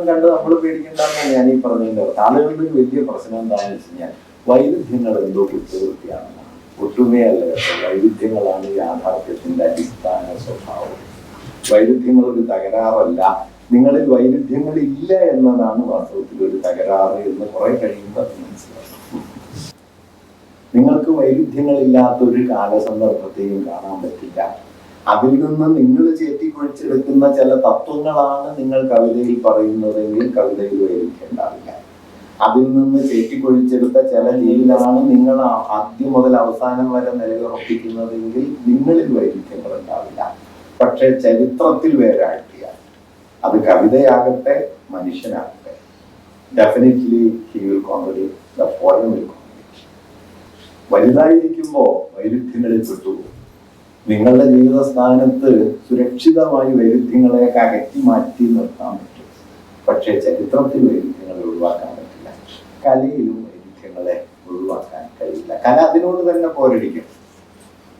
ഒന്നും കണ്ട് നമ്മൾ പേടിക്കണ്ടെന്നാണ് ഞാൻ ഈ പറഞ്ഞതിന്റെ അർത്ഥം. ആളുകളുടെ വലിയ പ്രശ്നം എന്താണെന്ന് വെച്ച് കഴിഞ്ഞാൽ വൈവിധ്യങ്ങൾ എന്തോ കുറ്റകൃത്യാണെന്നാണ് ഒട്ടുമയല്ല വൈവിധ്യങ്ങളാണ് യാഥാർത്ഥ്യത്തിന്റെ അടിസ്ഥാന സ്വഭാവം. വൈരുദ്ധ്യങ്ങൾ ഒരു തകരാറല്ല. നിങ്ങളിൽ വൈരുദ്ധ്യങ്ങൾ ഇല്ല എന്നതാണ് വാസ്തവത്തിൽ ഒരു തകരാറ് എന്ന് കുറെ കഴിയുമ്പോൾ മനസ്സിലാക്കും നിങ്ങൾക്ക് ഒരു കാലസന്ദർഭത്തെയും കാണാൻ പറ്റില്ല. അതിൽ നിന്ന് നിങ്ങൾ ചേറ്റിക്കുഴിച്ചെടുക്കുന്ന ചില തത്വങ്ങളാണ് നിങ്ങൾ കവിതയിൽ പറയുന്നതെങ്കിൽ കവിതയിൽ വൈരുദ്ധ്യം അതിൽ നിന്ന് ചേറ്റിക്കൊഴിച്ചെടുത്ത ചില രീതിയിലാണ് നിങ്ങൾ ആദ്യം മുതൽ അവസാനം വരെ നിലയുറപ്പിക്കുന്നതെങ്കിൽ നിങ്ങളിൽ വൈരുദ്ധ്യങ്ങൾ ഉണ്ടാവില്ല പക്ഷേ ചരിത്രത്തിൽ വേരാഴ്ത്തിയ അത് കവിതയാകട്ടെ മനുഷ്യനാകട്ടെ. Definitely he will contradict the poem will contradict വലുതായിരിക്കുമ്പോൾ വൈരുദ്ധ്യങ്ങളിൽ പെട്ടുപോകും നിങ്ങളുടെ ജീവിത സ്ഥാനത്ത് സുരക്ഷിതമായി വൈരുദ്ധ്യങ്ങളെയൊക്കെ അകറ്റി മാറ്റി നിർത്താൻ പറ്റും. പക്ഷേ ചരിത്രത്തിൽ വൈരുദ്ധ്യങ്ങളെ ഒഴിവാക്കാൻ പറ്റില്ല. കലയിലും വൈരുദ്ധ്യങ്ങളെ ഒഴിവാക്കാൻ കഴിയില്ല. കല അതിനോട് തന്നെ പോരടിക്കും.